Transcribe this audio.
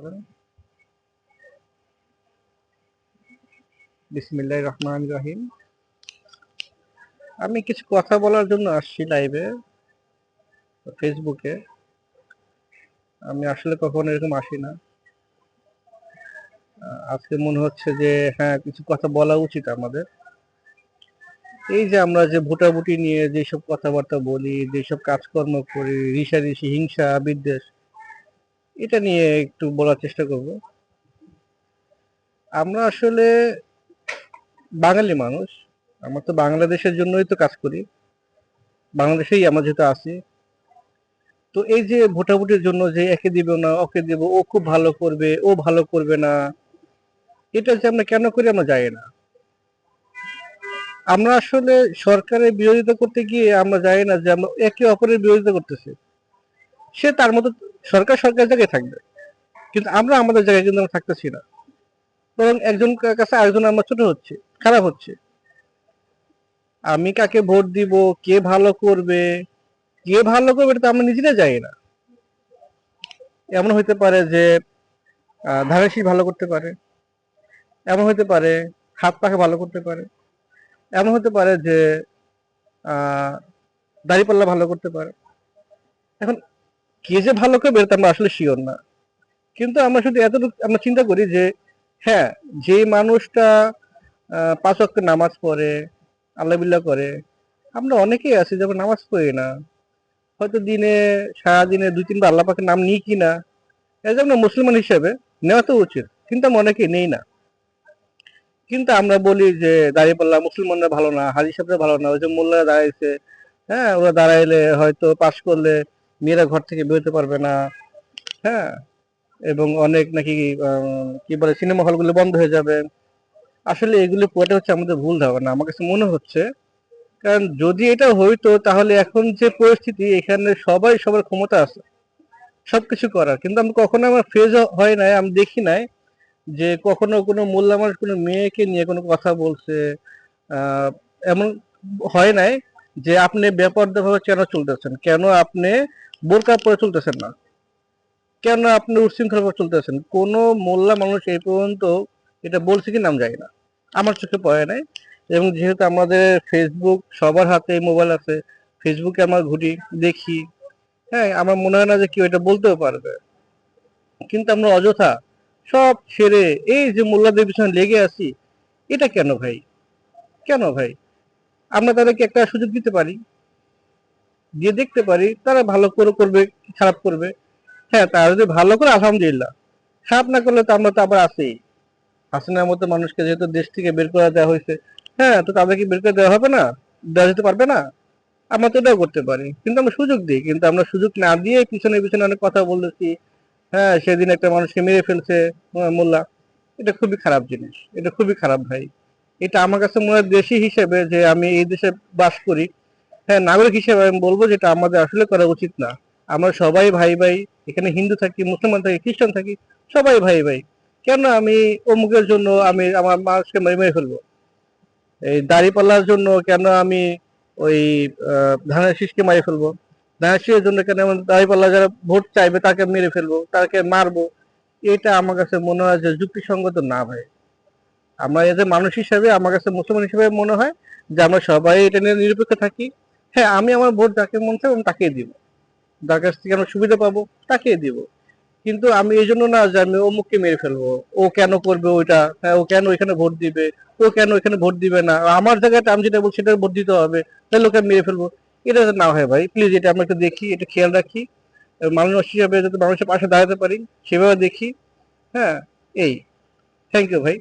বলেন। বিসমিল্লাহির রহমানির রহিম আমি কিছু কথা বলার জন্য আসছি লাইভে ফেসবুকে আমি আসলে কখনো এরকম আসি না। আজকে মনে হচ্ছে যে হ্যাঁ কিছু কথা বলা উচিত আমাদের। এই যে আমরা যে ভোটাভুটি নিয়ে যেসব কথাবার্তা বলি, যেসব কাজকর্ম করি ঋষাঋষি হিংসা, বিদ্বেষ এটা নিয়ে একটু বলার চেষ্টা করব। আমরা আসলে বাঙালি মানুষ, আমরা তো বাংলাদেশের জন্যই তো কাজ করি। বাংলাদেশেই আমরা যেহেতু আছি। তো এই যে ভোটাভুটির জন্য যে একে দিব না, ওকে দিব, ও খুব ভালো করবে, ও ভালো করবে না, এটা যে আমরা কেন করি আমরা জানি না। আমরা আসলে সরকারের বিরোধিতা করতে গিয়ে আমরা জানি না যে আমরা একে অপরের বিরোধিতা করতেছি। সে তার মতো সরকার সরকার জায়গায় থাকবে। কিন্তু আমরা আমাদের জায়গায় কিন্তু আমরা থাকতেছি না। বরং একজন কাছে আরেকজন আমরা ছোট হচ্ছে, খারাপ হচ্ছে। আমি কাকে ভোট দিব, কে ভালো করবে, কে ভালো করবে এটা তো আমরা নিজেরা জানি না। এমন হইতে পারে যে ধানের ভালো করতে পারে। এমন হইতে পারে হাত পাখা ভালো করতে পারে। এমন হতে পারে যে দাড়িপাল্লা ভালো করতে পারে। এখন কে যে ভালো করবে এটা আমরা আসলে শিওর না। কিন্তু আমরা শুধু এতটুকু আমরা চিন্তা করি যে হ্যাঁ যে মানুষটা পাঁচ ওয়াক্ত নামাজ পড়ে আল্লাহ করে, আমরা অনেকেই আছি যেমন নামাজ পড়ি না। হয়তো দিনে, সারাদিনে দুই তিনবার আল্লাহ পাকের নাম নিই কিনা, এই জন্য মুসলমান হিসেবে নেওয়া তো উচিত, কিন্তু আমরা অনেকেই নেই না। কিন্তু আমরা বলি যে, দাঁড়িয়ে পাল্লা মুসলমানরা ভালো না হাজি সাহেবরা ভালো না, ওই যে মোল্লারা দাঁড়াইছে হ্যাঁ ওরা দাঁড়াইলে হয়তো পাশ করলে মেয়েরা ঘর থেকে বেরোতে পারবে না। হ্যাঁ? এবং অনেক নাকি কি বলে সিনেমা হলগুলো বন্ধ হয়ে যাবে। আসলে এগুলো পুরোটা হচ্ছে আমাদের ভুল ধারণা। আমার কাছে মনে হচ্ছে, কারণ যদি এটা হইতো, তাহলে এখন যে পরিস্থিতি, এখানে সবাই সবার ক্ষমতা আছে। সবকিছু করার। কিন্তু আমি কখনো আমার ফেজ হয় নাই, আমি দেখি নাই যে কখনো কোনো মোল্লা মানুষ কোনো মেয়েকে নিয়ে কোনো কথা বলছে। এমন হয় নাই যে আপনি বেপর্দা ভাবে কেন চলতেছেন? কেন আপনি বোরকা পরে চলতেছেন না। কেন আপনি উচ্ছৃঙ্খল ভাবে চলতেছেন কোন মোল্লা মানুষ এই পর্যন্ত এটা বলছে কি নাম যায় না। আমার চোখে পড়ে নাই। এবং যেহেতু আমাদের ফেসবুক সবার হাতে মোবাইল আছে। ফেসবুকে আমরা ঘুরি, দেখি। হ্যাঁ আমার মনে হয় না যে কেউ এটা বলতেও পারবে। কিন্তু আমরা অযথা সব ছেড়ে এই যে মোল্লাদের পিছনে লেগে আছি, এটা কেন ভাই? কেন ভাই? আমরা তাদেরকে একটা সুযোগ দিতে পারি। দিয়ে দেখতে পারি, তারা ভালো করে করবে, খারাপ করবে। হ্যাঁ তারা যদি ভালো করে, আলহামদুলিল্লাহ। খারাপ না করলে তো আমরা তো আবার আছেই হাসিনার মতো মানুষকে যেহেতু দেশ থেকে বের করে দেওয়া হয়েছে হ্যাঁ তো তাদেরকে বের করে দেওয়া হবে না? দেওয়া যেতে পারবে না? আমরা তো এটাও করতে পারি। কিন্তু আমরা সুযোগ দিই। কিন্তু আমরা সুযোগ না দিয়ে পিছনে পিছনে অনেক কথা বলতেছি। হ্যাঁ সেদিন একটা মানুষকে মেরে ফেলছে মোল্লা। এটা খুবই খারাপ জিনিস। এটা খুবই খারাপ ভাই। এটা আমার কাছে মনে হয় দেশি হিসেবে যে আমি এই দেশে বাস করি হ্যাঁ নাগরিক হিসেবে আমি বলব যেটা আমাদের আসলে করা উচিত না। আমরা সবাই ভাই ভাই, এখানে হিন্দু থাকি, মুসলমান থাকি, খ্রিস্টান থাকি, সবাই ভাই ভাই। কেন আমি অমুকের জন্য আমি আমার মানুষকে মেরে মেরে ফেলব? এই দাড়ি পাল্লার জন্য কেন আমি ওই ধানের শীষকে মারি ফেলব? ধানের শীষের জন্য কেন আমি দাড়ি পাল্লা যারা ভোট চাইবে তাকে মেরে ফেলব, তাকে মারবো? এটা আমার কাছে মনে হয় যে যুক্তিসঙ্গত না ভাই। আমরা এদের মানুষ হিসাবে, আমার কাছে মুসলমান হিসেবে মনে হয় যে আমরা সবাই এটা নিয়ে নিরপেক্ষ থাকি। হ্যাঁ আমি আমার ভোট যাকে মন চাই আমি তাকেই দিব। যার কাছ থেকে আমরা সুবিধা পাবো, তাকেই দিব। কিন্তু আমি এই জন্য না যে আমি অমুককে মেরে ফেলব। ও কেন করবে ওইটা? হ্যাঁ ও কেন ওইখানে ভোট দিবে? ও কেন ওইখানে ভোট দিবে না? আমার জায়গাটা আমি যেটা বলছি সেটা ভোট দিতে হবে। তাহলে ওকে মেরে ফেলব। এটা যাতে না হয় ভাই প্লিজ এটা আমরা একটু দেখি, এটা খেয়াল রাখি। মানুষ হিসাবে যাতে মানুষের পাশে দাঁড়াতে পারি, সেভাবে দেখি। হ্যাঁ এই। থ্যাংক ইউ ভাই।